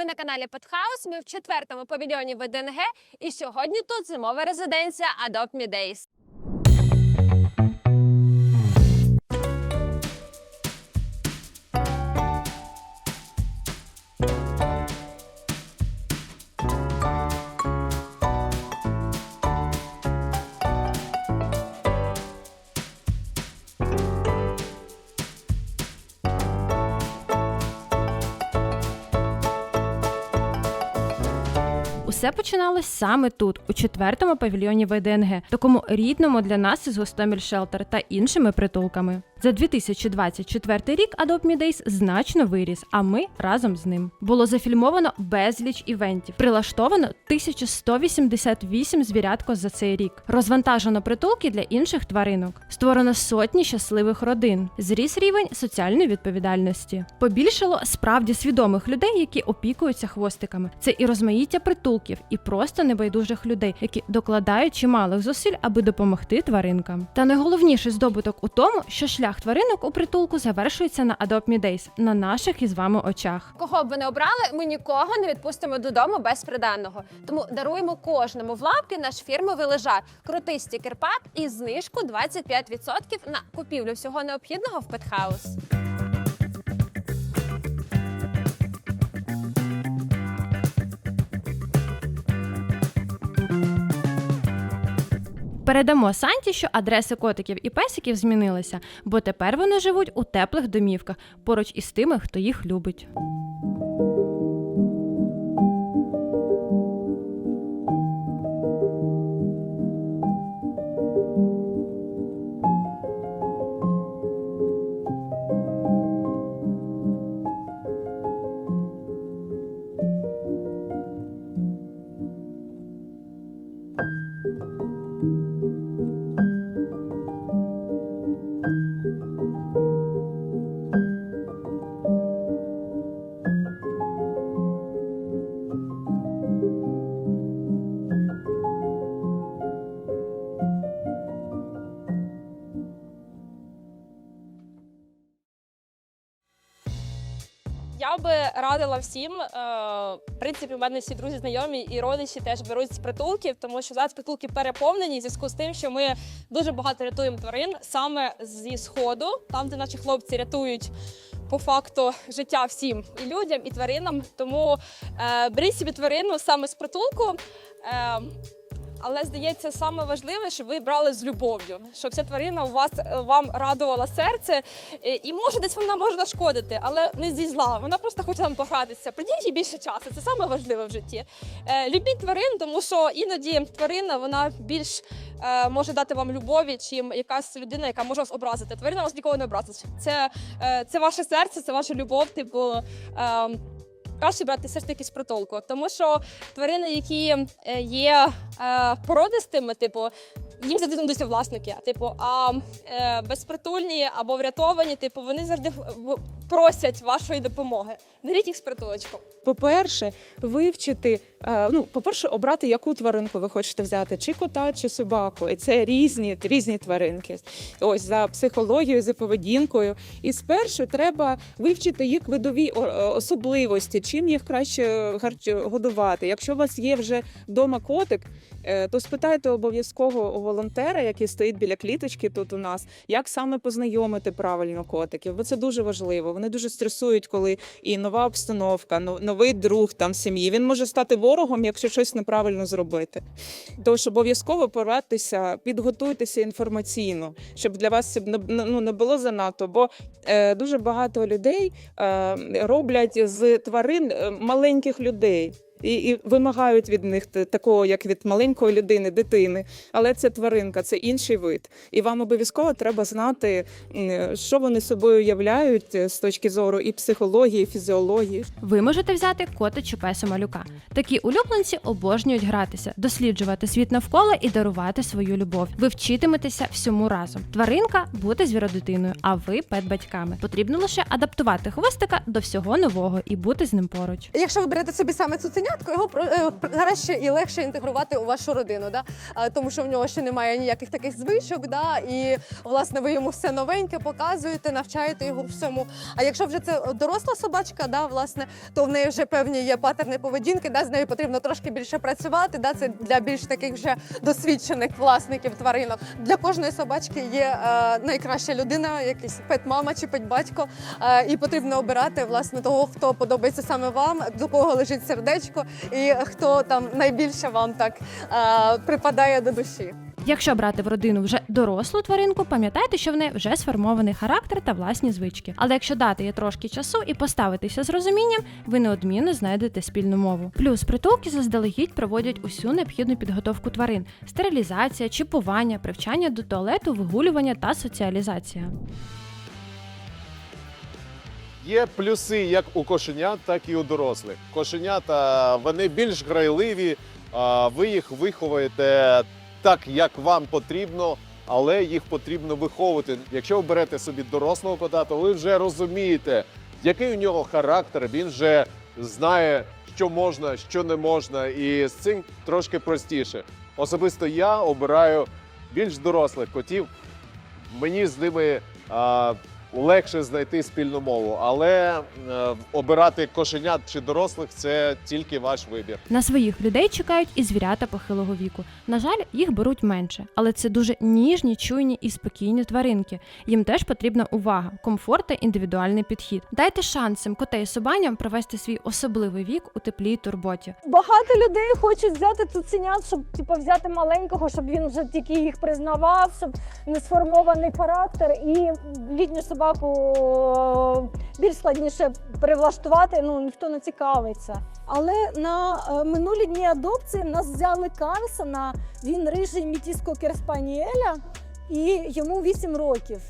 Ви на каналі Петхаус. Ми в четвертому павільйоні ВДНГ. І сьогодні тут зимова резиденція Adopt Me Days. Усе починалось саме тут, у четвертому павільйоні ВДНГ, такому рідному для нас із Гостомель Шелтер та іншими притулками. За 2024 рік Adopt Me значно виріс, а ми разом з ним. Було зафільмовано безліч івентів, прилаштовано 1188 звірятко за цей рік. Розвантажено притулки для інших тваринок. Створено сотні щасливих родин. Зріс рівень соціальної відповідальності. Побільшало справді свідомих людей, які опікуються хвостиками. Це і розмаїття притулків, і просто небайдужих людей, які докладають чималих зусиль, аби допомогти тваринкам. Та найголовніший здобуток у тому, що шлях тваринок у притулку завершується на Adopt Me Days, на наших із вами очах. Кого б ви не обрали, ми нікого не відпустимо додому без приданного. Тому даруємо кожному в лапки наш фірмовий лежак, крутий стікер-пак і знижку 25% на купівлю всього необхідного в Петхаус. Передамо Санті, що адреси котиків і песиків змінилися, бо тепер вони живуть у теплих домівках поруч із тими, хто їх любить. Радила всім. е, В принципі, в мене всі друзі знайомі і родичі теж беруть з притулків, тому що зараз притулки переповнені в зв'язку з тим, що ми дуже багато рятуємо тварин саме зі сходу, там, де наші хлопці рятують. По факту життя всім і людям, і тваринам. Тому е, беріть собі тварину саме з притулку. Е, але здається, саме важливе, щоб ви брали з любов'ю, щоб ця тварина у вас е, вам радувала серце. Е, І може десь вона може нашкодити, але не зі зла. Вона просто хоче там погратися. Придіть їй більше часу. Це саме важливе в житті. Е, Любіть тварин, тому що іноді тварина вона більш може дати вам любові, чим якась людина, яка може вас образити. Тварина вас ніколи не образить. Це, це ваше серце, це ваша любов. Типу. Краще брати все ж таки з притулку, тому що тварини, які е, є е, породистими, типу, їм знайдуться власники. Типу, а е, безпритульні або врятовані, типу, вони завжди просять вашої допомоги. Беріть їх з притулочку. По-перше, вивчити, е, ну, по-перше, обрати, яку тваринку ви хочете взяти, чи кота, чи собаку. І це різні, різні тваринки. Ось за психологією, за поведінкою. І спершу треба вивчити їх видові особливості, чим їх краще годувати. Якщо у вас є вже вдома котик, е, то спитайте обов'язково у волонтера, який стоїть біля кліточки тут у нас, як саме познайомити правильно котиків. Бо це дуже важливо. Вони дуже стресують, коли і нова обстановка, но- новий друг там сім'ї. Він може стати ворогом, якщо щось неправильно зробити. Тож обов'язково порадьтеся, підготуйтеся інформаційно, щоб для вас це ну, не було занадто. Бо е, дуже багато людей е, роблять з тварин е, маленьких людей. І, і вимагають від них такого, як від маленької людини, дитини. Але це тваринка, це інший вид. І вам обов'язково треба знати, що вони собою являють е, з точки зору і психології, і фізіології. Ви можете взяти кота чи песа малюка. Такі улюбленці обожнюють гратися, досліджувати світ навколо і дарувати свою любов. Ви вчитиметеся всьому разом. Тваринка бути звіродитиною, а ви пет-батьками. Потрібно лише адаптувати хвостика до всього нового і бути з ним поруч. Якщо ви берете собі саме цуценя, немовлятко, його е, краще і легше інтегрувати у вашу родину, да? Тому що в нього ще немає ніяких таких звичок, да? і власне ви йому все новеньке показуєте, навчаєте його всьому. А якщо вже це доросла собачка, да, власне, то в неї вже певні є патерни поведінки, да, з нею потрібно трошки більше працювати. Да? Це для більш таких вже досвідчених власників тваринок. Для кожної собачки є е, найкраща людина, якийсь пет-мама чи пет-батько. Е, і потрібно обирати власне того, хто подобається саме вам, до кого лежить сердечко, і хто там найбільше вам так е, припадає до душі. Якщо брати в родину вже дорослу тваринку, пам'ятайте, що в неї вже сформований характер та власні звички. Але якщо дати їй трошки часу і поставитися з розумінням, ви неодмінно знайдете спільну мову. Плюс притулки заздалегідь проводять усю необхідну підготовку тварин: стерилізація, чіпування, привчання до туалету, вигулювання та соціалізація. Є плюси як у кошенят, так і у дорослих. Кошенята вони більш грайливі, ви їх виховуєте так, як вам потрібно, але їх потрібно виховувати. Якщо ви берете собі дорослого кота, то ви вже розумієте, який у нього характер. Він вже знає, що можна, що не можна, і з цим трошки простіше. Особисто я обираю більш дорослих котів. Мені з ними легше знайти спільну мову, але е, обирати кошенят чи дорослих це тільки ваш вибір. На своїх людей чекають і звірята похилого віку. На жаль, їх беруть менше, але це дуже ніжні, чуйні і спокійні тваринки. Їм теж потрібна увага, комфорт та індивідуальний підхід. Дайте шанс цим котей і собаням провести свій особливий вік у теплій турботі. Багато людей хочуть взяти цуценят, щоб типу, взяти маленького, щоб він вже тільки їх признавав, щоб не сформований характер. І літню собаку е, більш складніше перевлаштувати, ну ніхто не цікавиться. Але на е, минулі дні адопції нас взяли Карлсона, він рижий мітіско керспаніеля, і йому 8 років.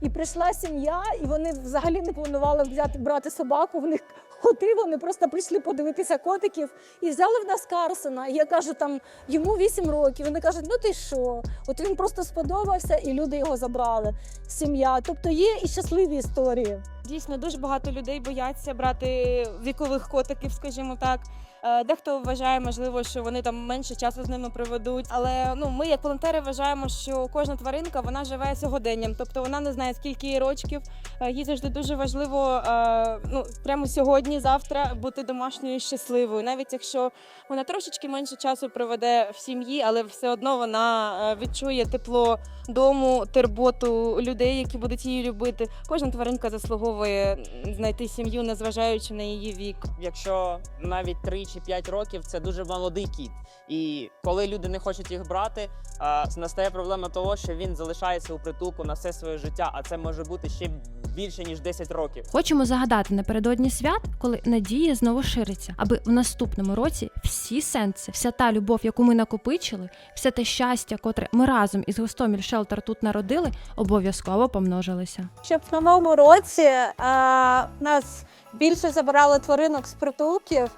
І прийшла сім'я, і вони взагалі не планували взяти брати собаку. В них коти, вони просто прийшли подивитися котиків і взяли в нас Карсона. І я кажу, там йому 8 років. Вони кажуть, ну ти що? От він просто сподобався, і люди його забрали. Сім'я. Тобто є і щасливі історії. Дійсно, дуже багато людей бояться брати вікових котиків, скажімо так. Е, Дехто вважає, можливо, що вони там менше часу з ними проведуть. Але ну ми, як волонтери, вважаємо, що кожна тваринка вона живе сьогоденням, тобто вона не знає, скільки їй рочків. Е, Їй завжди дуже важливо е, ну прямо сьогодні, завтра бути домашньою щасливою, навіть якщо вона трошечки менше часу проведе в сім'ї, але все одно вона відчує тепло дому, турботу людей, які будуть її любити. Кожна тваринка заслуговує знайти сім'ю, незважаючи на її вік. якщо навіть 3 чи 5 років це дуже молодий кіт. І коли люди не хочуть їх брати, настає проблема того, що він залишається у притулку на все своє життя, а це може бути ще більше ніж 10 років. Хочемо загадати напередодні свят, коли надія знову шириться, аби в наступному році всі сенси, вся та любов, яку ми накопичили, все те щастя, котре ми разом із Гостоміль Шелтер тут народили, обов'язково помножилися. Щоб в новому році е, нас більше забирали тваринок з притулків,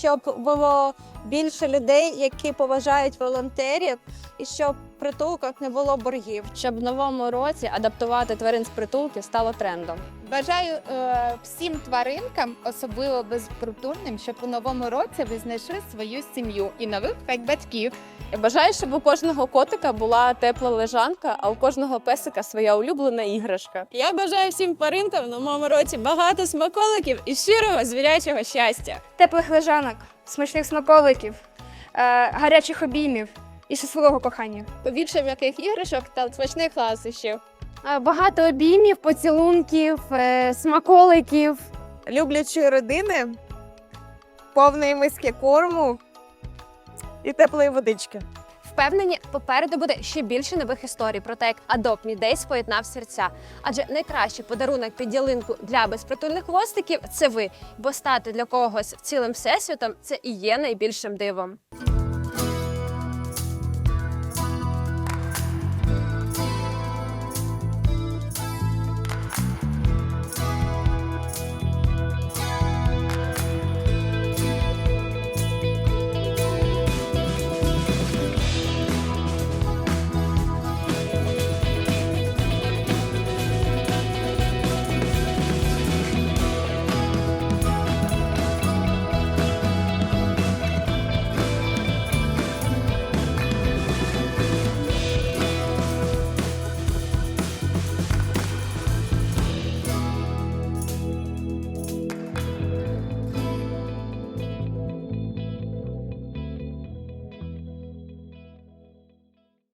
щоб було більше людей, які поважають волонтерів, і щоб притулках не було боргів. Щоб в новому році адаптувати тварин з притулків стало трендом. Бажаю е, всім тваринкам, особливо безпритульним, щоб у новому році ви знайшли свою сім'ю і нових п'ять батьків. Я бажаю, щоб у кожного котика була тепла лежанка, а у кожного песика своя улюблена іграшка. Я бажаю всім тваринкам в новому році багато смаколиків і щирого звірячого щастя. Теплих лежанок, смачних смаколиків, е, гарячих обіймів і щасливого кохання. Побільше м'яких іграшок та смачних ласощів. Багато обіймів, поцілунків, е, смаколиків. Люблячої родини, повної миски корму і теплої водички. Впевнені, попереду буде ще більше нових історій про те, як Adopt Me Days поєднав серця. Адже найкращий подарунок під ялинку для безпритульних хвостиків це ви, бо стати для когось цілим всесвітом це і є найбільшим дивом.